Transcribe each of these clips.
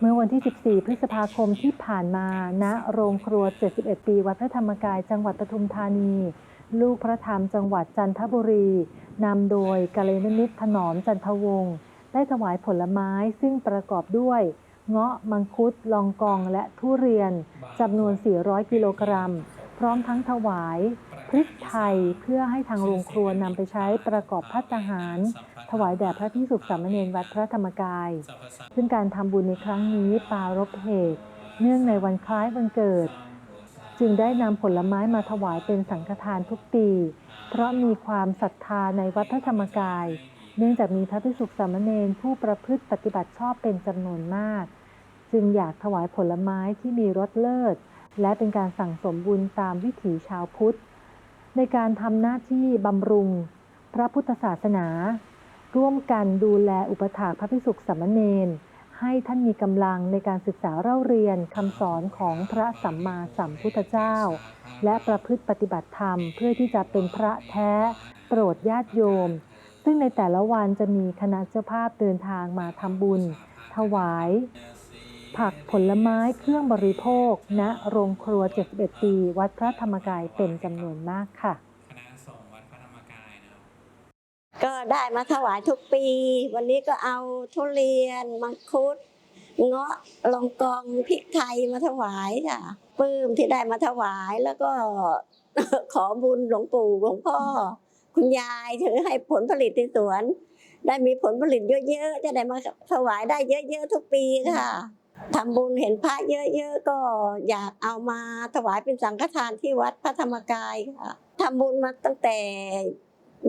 เมื่อวันที่ 14 พฤษภาคมที่ผ่านมาณโรงครัว 71 ปีวัดพระธรรมกายจังหวัดปทุมธานี ลูกพระธรรมจังหวัดจันทบุรีนำโดยกาเลนมิตรถนอมจันทวงศ์ได้ถวายผลไม้ซึ่งประกอบด้วย เงาะมังคุด ลองกองและทุเรียนจำนวน 400 กิโลกรัม พร้อมทั้งถวาย พริกไทยเพื่อให้ทางโรงครัวนำไปใช้ประกอบพัตตาหาร ถวายแด่พระพิสุขสามเณรวัดพระธรรมกาย ซึ่งการทำบุญในครั้งนี้ปารบเหตุ เนื่องในวันคล้ายวันเกิด จึงได้นำผลไม้มาถวายเป็นสังฆทานทุกปี เพราะมีความศรัทธาในวัดพระธรรมกาย เนื่องจากมีพระพิสุขสามเณรผู้ประพฤติปฏิบัติชอบเป็นจำนวนมาก จึงอยากถวายผลไม้ที่มีรสเลิศและเป็นการสั่งสมบุญตามวิถีชาวพุทธ ในการทำหน้าที่บำรุง พระพุทธศาสนา ร่วมกันดูแลอุปถากพระพิสุขสามเณรให้ท่านมีกำลังในการศึกษาเล่าเรียนคำสอนของพระสัมมาสัมพุทธเจ้า และประพฤติปฏิบัติธรรมเพื่อที่จะเป็นพระแท้โปรดญาติโยม ซึ่งในแต่ละวันจะมีคณะเจ้าภาพเดินทางมาทำบุญ ถวาย ผักผลไม้เครื่องบริโภคณโรงครัว 71 ปี วัดพระธรรมกายเป็นจำนวนมากค่ะคณะสงฆ์วัดพระธรรมกายนะครับก็ได้มาถวายทุกปี วันนี้ก็เอาทุเรียน มังคุด เงาะลองกองพริกไทยมาถวายค่ะปลื้มที่ได้มาถวายแล้วก็ขอบุญหลวงปู่หลวงพ่อ คุณยายถือให้ผลผลิตในสวน ได้มีผลผลิตเยอะๆ จะได้มาถวายได้เยอะๆทุกปีค่ะ ทำบุญเห็นพระเยอะๆก็อยากเอามาถวายเป็นสังฆทานที่วัดพระธรรมกายค่ะทำบุญมาตั้งแต่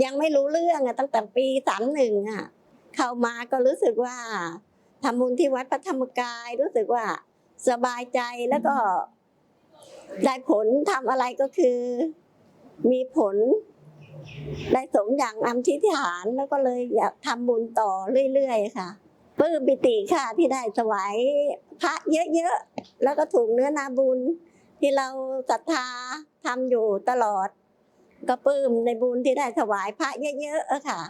ยังไม่รู้เรื่องอะตั้งแต่ปีสามหนึ่งอะเข้ามาก็รู้สึกว่าทำบุญที่วัดพระธรรมกายรู้สึกว่าสบายใจแล้วก็ได้ผลทำอะไรก็คือ มีผลได้สมอย่างอธิษฐานแล้วก็เลยอยากทำบุญต่อเรื่อยๆค่ะ ปลื้มปิติค่ะที่ได้ถวายพระเยอะๆ แล้วก็ถูกเนื้อนาบุญ ที่เราศรัทธาทำอยู่ตลอด ก็ปลื้มในบุญที่ได้ถวายพระเยอะๆอะค่ะ